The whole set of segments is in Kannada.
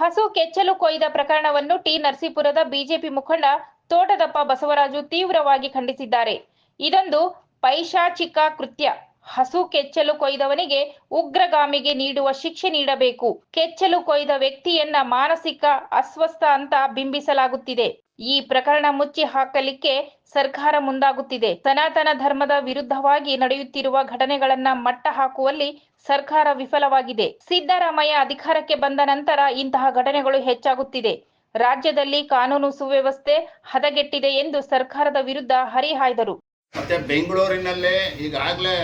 ಹಸು ಕೆಚ್ಚಲು ಕೊಯ್ದ ಪ್ರಕರಣವನ್ನು ಟಿ ನರಸೀಪುರದ ಬಿಜೆಪಿ ಮುಖಂಡ ತೋಟದಪ್ಪ ಬಸವರಾಜು ತೀವ್ರವಾಗಿ ಖಂಡಿಸಿದ್ದಾರೆ. ಇದೊಂದು ಪೈಶಾಚಿಕ ಕೃತ್ಯ. ಹಸು ಕೆಚ್ಚಲು ಕೊಯ್ದವನಿಗೆ ಉಗ್ರಗಾಮಿಗೆ ನೀಡುವ ಶಿಕ್ಷೆ ನೀಡಬೇಕು. ಕೆಚ್ಚಲು ಕೊಯ್ದ ವ್ಯಕ್ತಿಯನ್ನ ಮಾನಸಿಕ ಅಸ್ವಸ್ಥ ಅಂತ ಬಿಂಬಿಸಲಾಗುತ್ತಿದೆ. ಈ ಪ್ರಕರಣ ಮುಚ್ಚಿ ಹಾಕಲಿಕ್ಕೆ ಸರ್ಕಾರ ಮುಂದಾಗುತ್ತಿದೆ. ಸನಾತನ ಧರ್ಮದ ವಿರುದ್ಧವಾಗಿ ನಡೆಯುತ್ತಿರುವ ಘಟನೆಗಳನ್ನ ಮಟ್ಟ ಹಾಕುವಲ್ಲಿ ಸರ್ಕಾರ ವಿಫಲವಾಗಿದೆ. ಸಿದ್ದರಾಮಯ್ಯ ಅಧಿಕಾರಕ್ಕೆ ಬಂದ ನಂತರ ಇಂತಹ ಘಟನೆಗಳು ಹೆಚ್ಚಾಗುತ್ತಿದೆ. ರಾಜ್ಯದಲ್ಲಿ ಕಾನೂನು ಸುವ್ಯವಸ್ಥೆ ಹದಗೆಟ್ಟಿದೆ ಎಂದು ಸರ್ಕಾರದ ವಿರುದ್ಧ ಹರಿಹಾಯ್ದರು. ಮತ್ತು ಬೆಂಗಳೂರಿನಲ್ಲೇ ಈಗಾಗಲೇ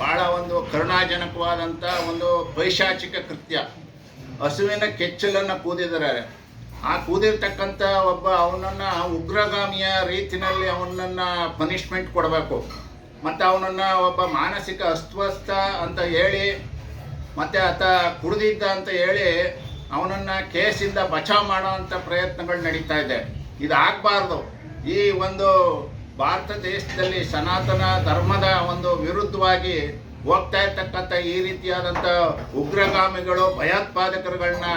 ಭಾಳ ಒಂದು ಕರುಣಾಜನಕವಾದಂಥ ಒಂದು ಪೈಶಾಚಿಕ ಕೃತ್ಯ. ಹಸುವಿನ ಕೆಚ್ಚಲನ್ನು ಕೂದಿದ್ದಾರೆ. ಆ ಕೂದಿರ್ತಕ್ಕಂಥ ಒಬ್ಬ ಅವನನ್ನು ಉಗ್ರಗಾಮಿಯ ರೀತಿಯಲ್ಲಿ ಅವನನ್ನು ಪನಿಷ್ಮೆಂಟ್ ಕೊಡಬೇಕು. ಮತ್ತು ಅವನನ್ನು ಒಬ್ಬ ಮಾನಸಿಕ ಅಸ್ವಸ್ಥ ಅಂತ ಹೇಳಿ, ಮತ್ತು ಆತ ಕುಡಿದಿದ್ದ ಅಂತ ಹೇಳಿ ಅವನನ್ನು ಕೇಸಿಂದ ಬಚಾವ್ ಮಾಡೋವಂಥ ಪ್ರಯತ್ನಗಳು ನಡೀತಾ ಇದೆ. ಇದು ಆಗಬಾರ್ದು ಈ ಒಂದು ಭಾರತ ದೇಶದಲ್ಲಿ ಸನಾತನ ಧರ್ಮದ ಒಂದು ವಿರುದ್ಧವಾಗಿ ಹೋಗ್ತಾ ಇರ್ತಕ್ಕಂಥ ಈ ರೀತಿಯಾದಂಥ ಉಗ್ರಗಾಮಿಗಳು, ಭಯೋತ್ಪಾದಕರುಗಳನ್ನ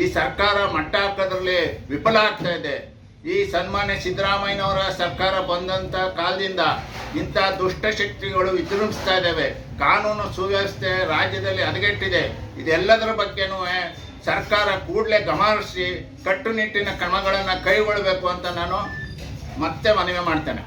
ಈ ಸರ್ಕಾರ ಮಟ್ಟ ಹಾಕೋದ್ರಲ್ಲಿ ವಿಫಲ ಆಗ್ತಾ ಇದೆ. ಈ ಸನ್ಮಾನ್ಯ ಸಿದ್ದರಾಮಯ್ಯನವರ ಸರ್ಕಾರ ಬಂದಂಥ ಕಾಲದಿಂದ ಇಂಥ ದುಷ್ಟಶಕ್ತಿಗಳು ವಿಜೃಂಭಿಸ್ತಾ ಇದ್ದಾವೆ. ಕಾನೂನು ಸುವ್ಯವಸ್ಥೆ ರಾಜ್ಯದಲ್ಲಿ ಹದಗೆಟ್ಟಿದೆ. ಇದೆಲ್ಲದರ ಬಗ್ಗೆನೂ ಸರ್ಕಾರ ಕೂಡಲೇ ಗಮನಿಸಿ ಕಟ್ಟುನಿಟ್ಟಿನ ಕ್ರಮಗಳನ್ನು ಕೈಗೊಳ್ಳಬೇಕು ಅಂತ ನಾನು ಮತ್ತೆ ಮನವಿ ಮಾಡ್ತೇನೆ.